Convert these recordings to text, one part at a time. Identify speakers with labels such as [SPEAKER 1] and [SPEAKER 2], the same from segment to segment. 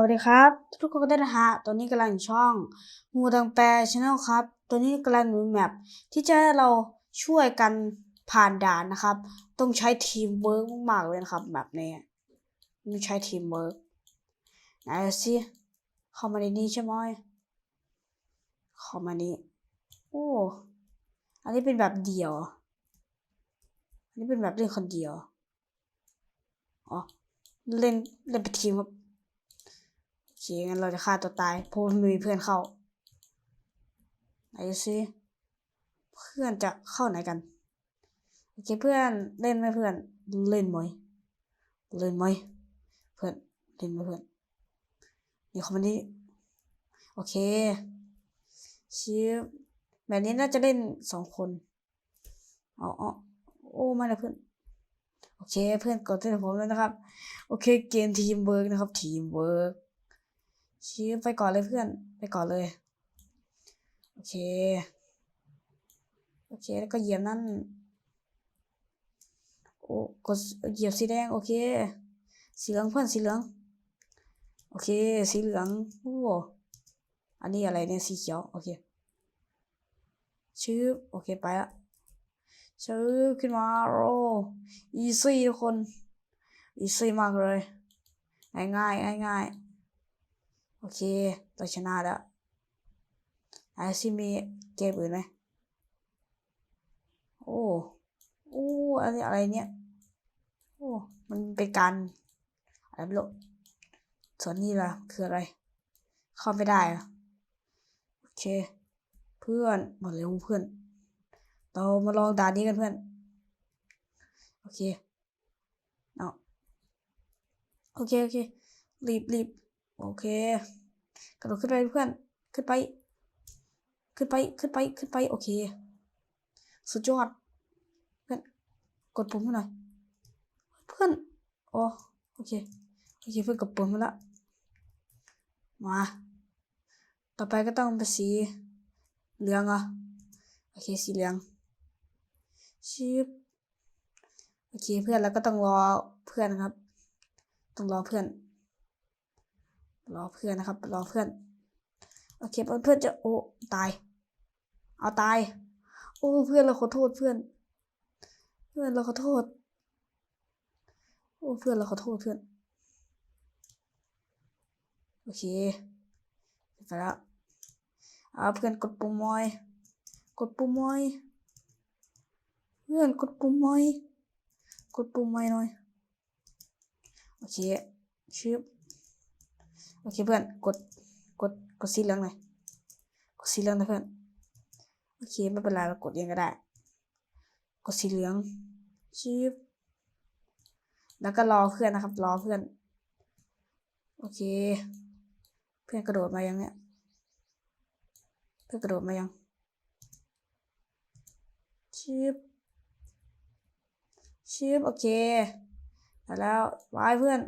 [SPEAKER 1] วัสดีครับ ทุกคนก็ได้นะฮะตอนนี้กำลังอยู่ช่องงูดังแปรชาแนลครับตัวนี้กำลังมีแมปที่จะให้เราช่วยกันผ่านด่านนะครับ ต้องใช้ทีมเวิร์กมากๆเลยนะครับแบบนี้ต้องใช้ทีมเวิร์กไหนสิเข้ามาในนี้ใช่ไหมเข้ามานี้โอ้อันนี้เป็นแบบเดี่ยว อันนี้เป็นแบบเล่นคนเดียวอ๋อเล่นเล่นเป็นทีมครับ เคงั้นเราจะฆ่าตัวตายเพราะว่าไม่มีเพื่อนเข้าไหนซิเพื่อนจะเข้าไหนกันโอเคเพื่อนเล่นไหมเพื่อนเล่นไหมเล่นไหมเพื่อนเล่นไหมเพื่อนนี่คอมเมดี้โอเคชิปแบบนี้น่าจะเล่นสองคนอ๋ออ๋อโอ้ไม่นะเพื่อนโอเคเพื่อนกดที่ผมแล้วนะครับ โอเคเกมทีมเวิร์กนะครับทีมเวิร์ก ชี้ไปก่อนเลยเพื่อน ไปก่อนเลย โอเค โอเคแล้วก็เหยียบนั่น โอ้กดเหยียบสีแดง โอเค สีเหลืองเพื่อนสีเหลือง โอเค สีเหลืองโอ้อันนี้อะไรเนี่ยสีเขียว โอเคชื่อโอเคไปละชื่อขึ้นมาโอ้อีซี่ทุกคนอีซี่มากเลย ง่ายง่ายง่ายาย เคเราชนะแล้วไอซิมีเกมอื่นไหมโอ้โอ้อะไรอะไรเนี่ยโอ้มันเป็นการอะไรไม่รู้ส่วนนี้ล่ะ คืออะไร เข้าไม่ได้อะโอเค เพื่อนหมาเร็วเพื่อน เรามาลองด่านนี้กันเพื่อน โอเคเอาโอเค โอเค รีบรีบ โอเค กระโดดขึ้นไปเพื่อน ขึ้นไป ขึ้นไป ขึ้นไป ขึ้นไป โอเค สุดยอด เพื่อน กดปุ่มให้หน่อย เพื่อนอ๋อโอเค โอเค เพื่อนกดปุ่มมาละ มา ต่อไปก็ต้องเป็นสีเหลืองอะโอเค สีเหลือง ชิบโอเค เพื่อนแล้วก็ต้องรอเพื่อนนะครับ ต้องรอเพื่อน รอเพื่อนนะครับ รอเพื่อน โอเคเพื่อนจะโอ้ตาย เอาตาย โอ้เพื่อนเราขอโทษเพื่อน เพื่อนเราขอโทษ โอ้เพื่อนเราขอโทษเพื่อน โอเคไปแล้วเอาเพื่อนกดปุ่มมอย กดปุ่มมอย เพื่อนกดปุ่มมอย กดปุ่มมอยหน่อย โอเคชิบ โอเคเพื่อน กด กด กดสีเหลืองหน่อย กดสีเหลืองนะเพื่อน โอเคไม่เป็นไรเรากดเองก็ได้ กดสีเหลืองชิบแล้วก็รอเพื่อนนะครับ รอเพื่อน โอเค เพื่อนกระโดดมายังเนี่ย เพื่อนกระโดดมายังชิบชิบโอเคแล้ววายเพื่อน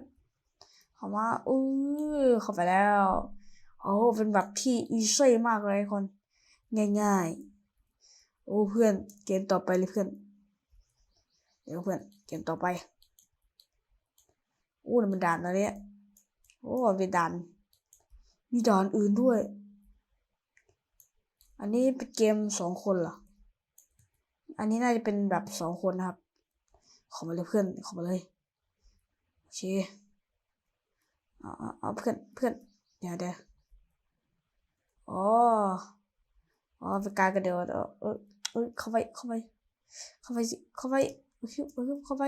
[SPEAKER 1] เข้ามาอื้อเข้าไปแล้วโอ้เป็นแบบที่อีซี่มากเลยคน ง่ายๆ โอ้เพื่อนเกมต่อไปเลยเพื่อน เดี๋ยวเพื่อนเกมต่อไปโอ้นมันด่านอะไรเนี่ยโอ้เป็นด่านมีด่านอื่นด้วย อันนี้เป็นเกมสองคนเหรอ อันนี้น่าจะเป็นแบบสองคนนะครับ ขอมาเลยเพื่อน ขอมาเลย โอเค เอาเอาเอเพื่อนเพื่อนเดี๋ยวเดี๋ยวอ๋ออ๋อเป็นการกระโดดเออเออเออเข้าไปเข้าไปเข้าไปสิเข้าไปเออเออเข้าไป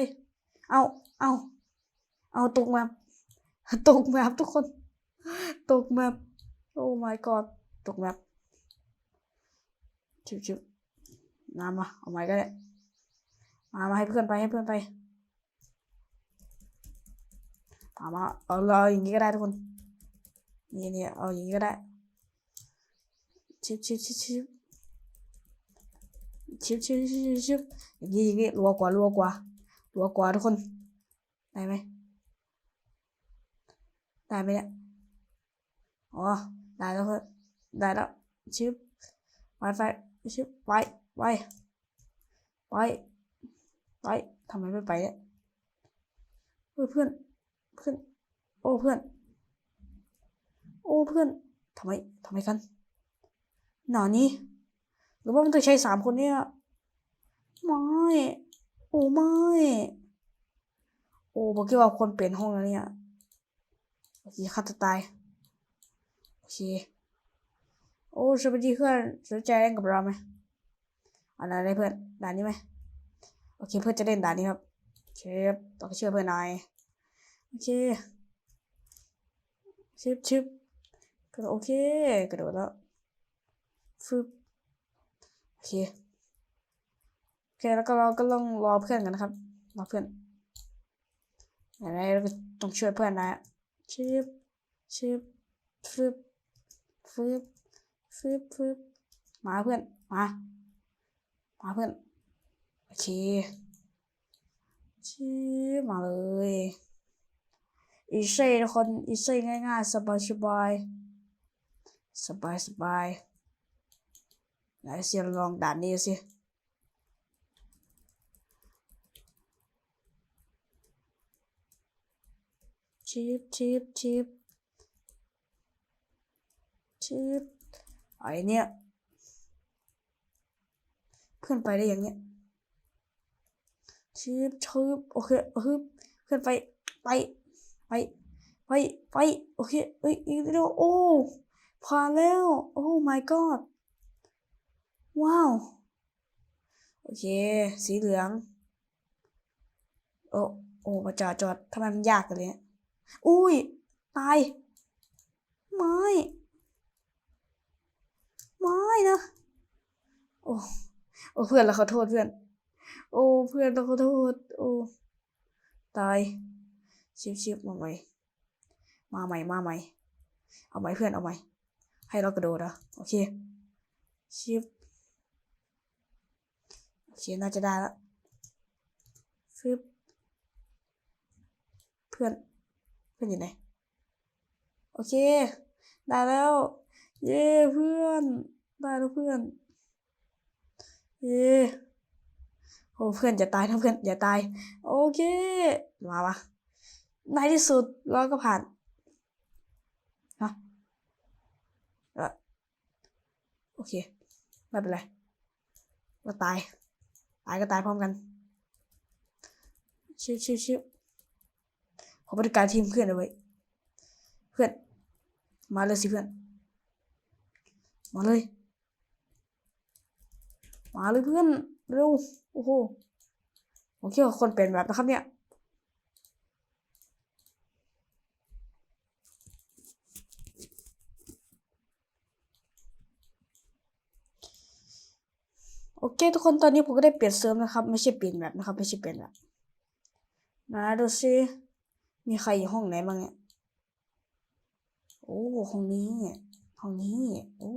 [SPEAKER 1] เอาเอาเอาตกแมปตกแมปทุกคน ตกแมปโอ้ my god ตกแมปชิวชิวน้ำมาเอาไม้ก็ได้มามาให้เพื่อนไปให้เพื่อนไป เอามาเอาเราอย่างนี้ก็ได้ทุกคนนี่นี่เอาอย่างนี้ก็ได้ชิบชิบชิบชิบชิบชิบชิบชิบอย่างนี้อย่างนี้รัวกว่ารัวกว่ารัวกว่าทุกคนได้ไหมได้ไหมเนี่ยอ๋อได้แล้วเพื่อนได้แล้วชิบไวไฟชิบไปไปไปไปทำไมไม่ไปเนี่ยเพื่อน เพื่อน โอ้เพื่อน โอ้เพื่อนทำไมทำไมกัน หนานี้ หรือว่ามันต้องใช้สามคนเนี่ยไม่ โอ้ไม่ โอ้บอกแค่ว่าคนเปลี่ยนห้องแล้วเนี่ยโอเคฆ่าตัวตาย โอเค โอ้สวัสดีเพื่อนสนใจเล่นกับเราไหมอันนั้นได้เพื่อนด่านนี้ไหมโอเคเพื่อนจะเล่นด่านนี้ครับเชฟต้องเชื่อเพื่อนหน่อย โอเคชิบชิบกระโดดโอเค กระโดดแล้วฟึบโอเคโอเคแล้วก็เราก็ต้องรอเพื่อนกันนะครับ รอเพื่อนไหนๆเราก็ต้องช่วยเพื่อนนะชิบชิบฟึบฟึบฟึบฟึบมาเพื่อน มา มาเพื่อน โอเคชิบมาเลย อีเซ่ทุกคนอีเซ่ง่ายๆ สบายสบายสบายสบายไหนเสียลองด่านนี้สิชิบชิบชิบชิบไอเนี่ยเพื่อนไปได้ยังเนี่ยชิบชิบโอเคฮึบเพื่อนไปไป ไปไปไปโอเคเอ้ยอีกเดียวโอ้ผ่านแล้วโอ้ my god ว้าว โอเค สีเหลือง โอ้โอ้มาจอดจอดทำไมมันยากกันเลยเนี่ยอุ้ย ตาย ไม่ไม่นะ โอ้โอ้เพื่อนเราขอโทษเพื่อน โอ้ เพื่อนเราขอโทษ โอ้ ตาย ชิบชิบมาใหม่ มาใหม่ มาใหม่ เอาใหม่เพื่อน เอาใหม่ ให้เรากระโดดอะโอเค ชิบโอเค น่าจะได้ละฟึบเพื่อน เพื่อนอยู่ไหน โอเค ได้แล้ว เย้เพื่อน ได้แล้วเพื่อน เย้โอ้เพื่อนจะตายนะเพื่อนอย่าตาย โอเค มาวะ ในที่สุดเราก็ผ่านฮะเอ่อโอเค ไม่เป็นไรเราตาย ตายก็ตายพร้อมกันชิวชิวชิวขอบริการทีมเพื่อนเอาไว้ เพื่อน มาเลยสิเพื่อน มาเลย มาเลยเพื่อน เร็ว โอ้โห ผมคิดว่าคนเปลี่ยนแบบนะครับเนี่ย เคทุกคนตอนนี้ผมก็ได้เปลี่ยนเซิร์ฟนะครับ ไม่ใช่เปลี่ยนแบบนะครับ ไม่ใช่เปลี่ยนแบบนะดูสิมีใครอยู่ห้องไหนบ้างเนี่ยโอ้ห้องนี้ห้องนี้โอ้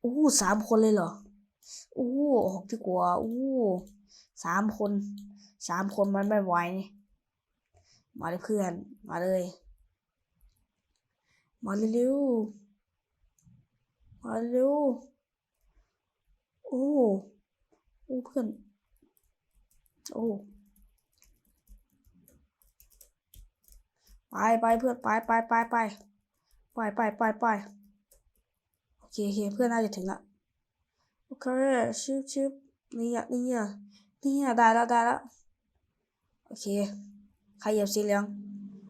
[SPEAKER 1] โอ้สามคนเลยเหรอโอ้ออกดีกว่าโอ้สามคนสามคนมันไม่ไหวมาเลยเพื่อน มาเลย มาเร็วมาเร็ว โอ้โอ้เพื่อน โอ้ ไปไปเพื่อนไปไปไปไปไปไปไปไปโอเคโอเคเพื่อนน่าจะถึงละโอเคชิบชิบนี่อะนี่อะนี่อะได้แล้วได้แล้วโอเคใครเหยียบสีเหลือง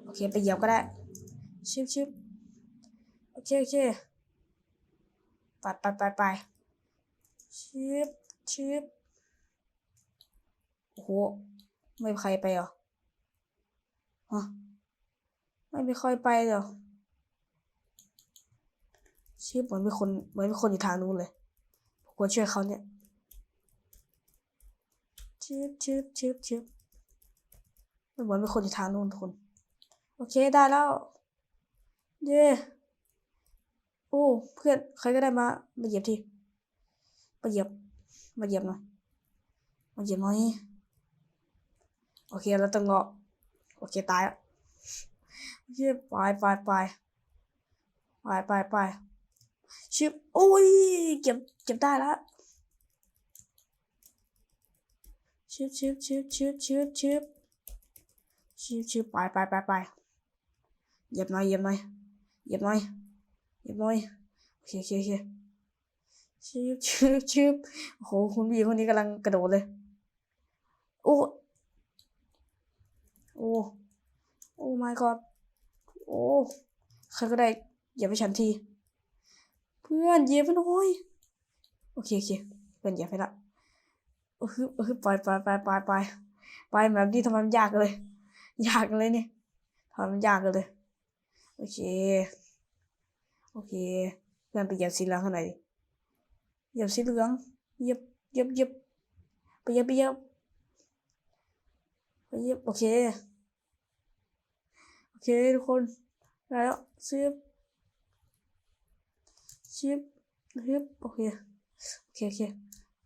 [SPEAKER 1] โอเคไปเหยียบก็ได้ชิบชิบโอเคโอเคไปไปไปไป ชิปชิปโอ้โห ไม่ใครไปเหรอฮะไม่มีใครไปเหรอชิปเหมือนมีคนเหมือนมีคนอยู่ทางนู้นเลยผมควรช่วยเขาเนี่ยชิปชิปชิปชิปมันเหมือนมีคนอยู่ทางนู้นทุกคน โอเคได้แล้ว เย้โอ้ เพื่อนใครก็ได้มามาเหยียบที มาเหยียบ มาเหยียบหน่อย มาเหยียบหน่อย โอเคเราต้องรอโอเคตายแล้วโอเคไปไปไปไปไปไปชิบโอ้ยเก็บเก็บได้แล้วชิบชิบชิบชิบชิบชิบชิบชิบไปไปไปไปเหยียบหน่อยเหยียบหน่อยเหยียบหน่อยเหยียบหน่อยโอเคโอเคโอเค ชืบชืบชืบโอ้โหคุณพี่คนนี้กำลังกระโดดเลย โอ้ โอ้ โอ้ my god โอ้ใครก็ได้อย่าไปฉันที เพื่อนเยียบไปหน่อยโอเคโอเคเพื่อนเยียบไปละโอ้ฮึโอ้ฮึไปไปไปไปไปไปแบบนี้ทำไมมันยากเลย ยากเลยนี่ทำไมมันยากเลย โอเค โอเคเพื่อนไปเยียบสีหลืองข้างในดิ เหยียบสีเหลือง เหยียบ เหยียบ เหยียบ ไปเหยียบไปเหยียบไปเหยียบ โอเค โอเคทุกคนได้แล้วซิบชิบชิบโอเค โอเค โอเค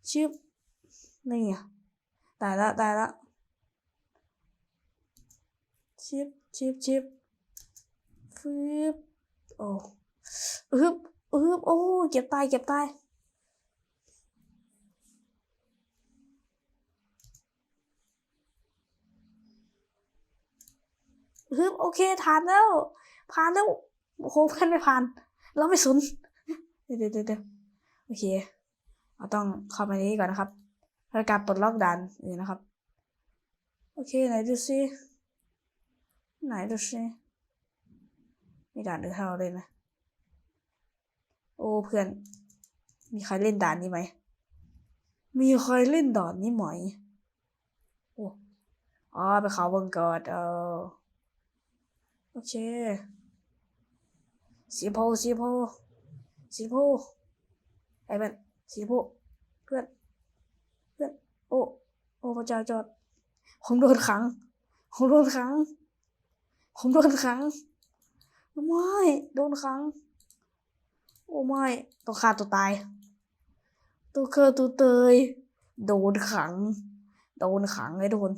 [SPEAKER 1] ชิบนี่ไงได้ละได้ละ ชิบชิบชิบฟืบโอ้อึบอึบโอ้ เก็บตาย เก็บตาย ฮึบโอเคผ่านแล้วผ่านแล้วโอ้โหเพื่อนไม่ผ่าน เราไม่สนเดี๋ยวเดี๋ยวเดเดโอเคเราต้องเข้ามานนี้ก่อนนะครับรายการปลดล็อกด่านนี่นะครับ โอเคไหนดูซิไหนดูซิมีด่านอื่นให้เราเล่นไหมโอ้เพื่อน มีใครเล่นด่านนี้ไหมมีใครเล่นด่านนี้ไหมโอ้อ๋อไปเขาเบิ่งก่อนเออ โอเคสีโพสีโพสีโพไอ้มันสีโพเพื่อน เพื่อน โอ้ โอ้พระเจ้าจอด ผมโดนขัง ผมโดนขัง ผมโดนขัง ไม่ โดนขัง โอ้ไม่ต้องฆ่าตัวตาย ตัวเคอตัวเตย โดนขัง โดนขังไอ้โดน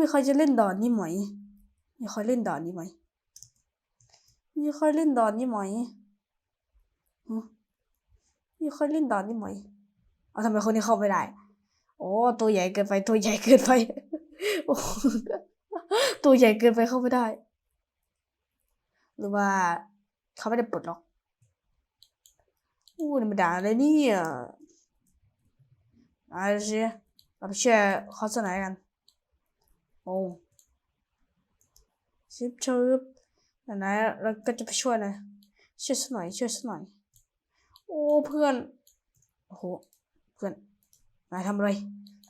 [SPEAKER 1] มีใครจะเล่นดอนนี่ไหม มีใครเล่นดอนนี่ไหม มีใครเล่นดอนนี่ไหมมีใครเล่นดอนนี่ไหม เอาทำไมคนนี้เข้าไม่ได้ โอ้ตัวใหญ่เกินไป ตัวใหญ่เกินไป โอ้ตัวใหญ่เกินไปเข้าไม่ได้ หรือว่าเขาไม่ได้ปลดล็อกอู้นี่มันด่าอะไรเนี่ยเอาสิเราไปเชื่อเขาสักหน่อกัน โอ้ชิบชิบไหนๆเราก็จะไปช่วยนะ ช่วยสักหน่อย ช่วยสักหน่อย โอ้ เพื่อน โอ้โห เพื่อน นายทำอะไร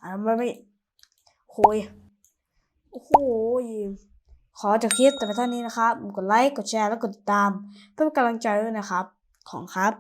[SPEAKER 1] นายทำอะไรไม่โอ้ยโอ้โหขอจบคลิปแต่เพียงเท่านี้นะครับ กดไลค์ กดแชร์ และกดติดตาม เพื่อเป็นกำลังใจด้วยนะครับ ของครับ